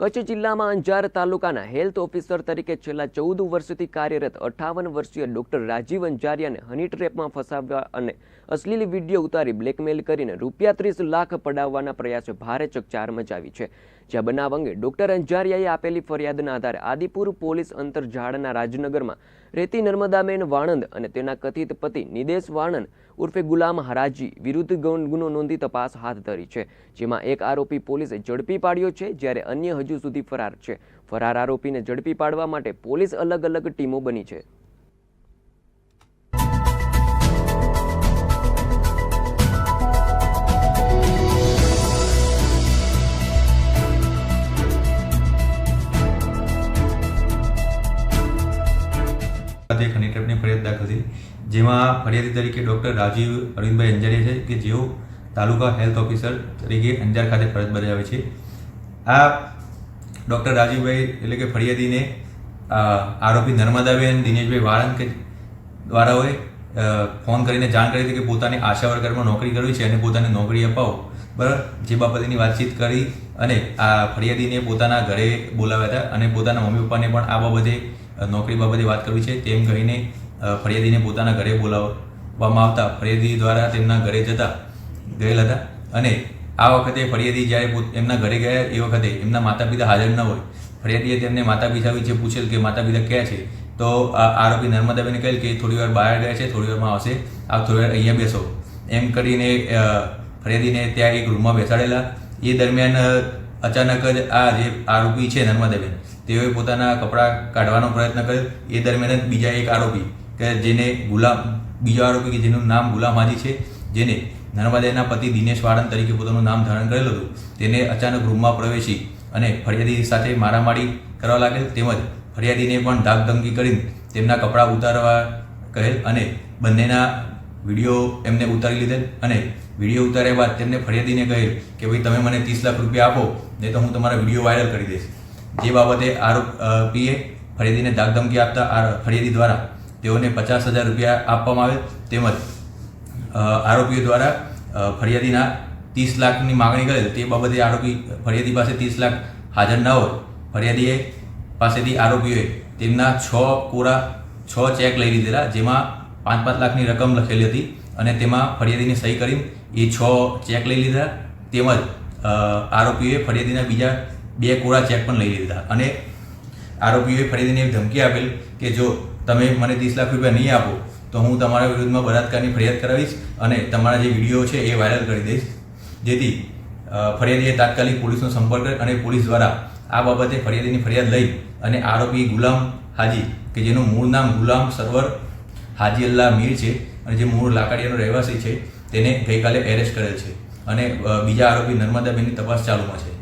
કચ્છ જિલ્લામાં અંજાર તાલુકાના health officer તરીકે છેલ્લા ચૌદ વર્ષથી કાર્યરત અઠાવન વર્ષીય ડોક્ટર રાજીવ અંજારિયાને હની ટ્રેપમાં ફસાવવા અને અશ્લીલ વીડિયો ઉતારી બ્લેકમેલ કરીને રૂપિયા ત્રીસ લાખ પડાવવાના પ્રયાસે ભારે ચકચાર મચાવી છે. જે બનાવ અંગે ડોક્ટર અંજારિયાએ આપેલી ફરિયાદના આધારે આદિપુર પોલીસ અંતરઝાડના રાજનગરમાં રેતી નર્મદાબેન વાણંદ અને તેના કથિત પતિ નિદેશ વાણંદ ઉર્ફે ગુલામ હરાજી વિરુદ્ધ ગુનો નોંધી તપાસ હાથ ધરી છે. જેમાં એક આરોપી પોલીસે ઝડપી પાડ્યો છે, જ્યારે અન્ય હજુ સુધી ફરાર છે. ફરાર આરોપીને ઝડપી પાડવા માટે પોલીસ અલગ અલગ ટીમો બની છે. જેમાં ફરિયાદી તરીકે ડૉક્ટર રાજીવ અરવિંદભાઈ અંજારિયા છે કે જેઓ તાલુકા હેલ્થ ઓફિસર તરીકે અંજાર ખાતે ફરજ બજાવે છે. આ ડૉક્ટર રાજીવભાઈ એટલે કે ફરિયાદીને આરોપી નર્મદાબેન, દિનેશભાઈ વાળંદ કે દ્વારાઓએ ફોન કરીને જાણ કરી હતી કે પોતાની આશા વર્કરમાં નોકરી કરવી છે અને પોતાને નોકરી અપાવો. બરાબર? જે બાબતેની વાતચીત કરી અને આ ફરિયાદીને પોતાના ઘરે બોલાવ્યા હતા અને પોતાના મમ્મી પપ્પાને પણ આ બાબતે નોકરી બાબતે વાત કરવી છે. તેમ કહીને ફરિયાદીને પોતાના ઘરે બોલાવવામાં આવતા. ફરિયાદી દ્વારા તેમના ઘરે જતા ગયેલ હતા અને આ વખતે ફરિયાદી જ્યારે એમના ઘરે ગયા એ વખતે એમના માતા પિતા હાજર ન હોય. ફરિયાદીએ તેમને માતા પિતા વિશે પૂછેલ કે માતા પિતા ક્યાં છે? તો આ આરોપી નર્મદાબેને કહેલ કે થોડી વાર બહાર ગયા છે, થોડી વારમાં આવશે. આપ થોડી વાર અહીંયા બેસો. એમ કરીને ફરિયાદીને ત્યાં એક રૂમમાં બેસાડેલા. એ દરમિયાન અચાનક જ આ જે આરોપી છે નર્મદાબેન, તેઓએ પોતાના કપડાં કાઢવાનો પ્રયત્ન કર્યો. એ દરમિયાન જ બીજા એક આરોપી, કે જેને ગુલામ, બીજો આરોપી કે જેનું નામ ગુલામ હાજી છે, જેને નર્મદાના પતિ દિનેશ વાળંદ તરીકે પોતાનું નામ ધારણ કરેલું હતું. તેને અચાનક રૂમમાં પ્રવેશી અને ફરિયાદી સાથે મારામારી કરવા લાગેલ તેમજ ફરિયાદીને પણ ધાકધમકી કરીને તેમના કપડાં ઉતારવા કહેલ અને બંનેના વીડિયો એમને ઉતારી લીધેલ અને વીડિયો ઉતાર્યા બાદ તેમને ફરિયાદીને કહેલ કે ભાઈ તમે મને ત્રીસ લાખ રૂપિયા આપો, નહીં તો હું તમારા વીડિયો વાયરલ કરી દઈશ. જે બાબતે આરોપીએ ફરિયાદીને ધાકધમકી આપતા ફરિયાદી દ્વારા તેઓને પચાસ હજાર રૂપિયા આપવામાં આવેલ તેમજ આરોપીઓ દ્વારા ફરિયાદીના ત્રીસ લાખની માગણી કરેલ તે બાબતે આરોપી, ફરિયાદી પાસે ત્રીસ લાખ હાજર ન હોય. ફરિયાદીએ પાસેથી આરોપીઓએ તેમના છ કોરા, છ ચેક લઈ લીધેલા, જેમાં પાંચ પાંચ લાખની રકમ લખેલી હતી અને તેમાં ફરિયાદીને સહી કરી એ છ ચેક લઈ લીધા. તેમજ આરોપીઓએ ફરિયાદીના બીજા બે કોરા ચેક પણ લઈ લીધા. અને આરોપીઓએ ફરિયાદીને ધમકી આપેલ કે જો તમે મને ત્રીસ લાખ રૂપિયા નહીં આપો તો હું તમારા વિરુદ્ધમાં બળાત્કારની ફરિયાદ કરાવીશ અને તમારા જે વીડિયો છે એ વાયરલ કરી દઈશ. જેથી ફરિયાદીએ તાત્કાલિક પોલીસનો સંપર્ક અને પોલીસ દ્વારા આ બાબતે ફરિયાદીની ફરિયાદ લઈ અને આરોપી ગુલામ હાજી, કે જેનું મૂળ નામ ગુલામ સરવર હાજી અલ્લાહ મીર છે અને જે મૂળ લાકડિયાનો રહેવાસી છે, તેને ગઈકાલે એરેસ્ટ કરેલ છે. અને બીજા આરોપી નર્મદાબેનની તપાસ ચાલુમાં છે.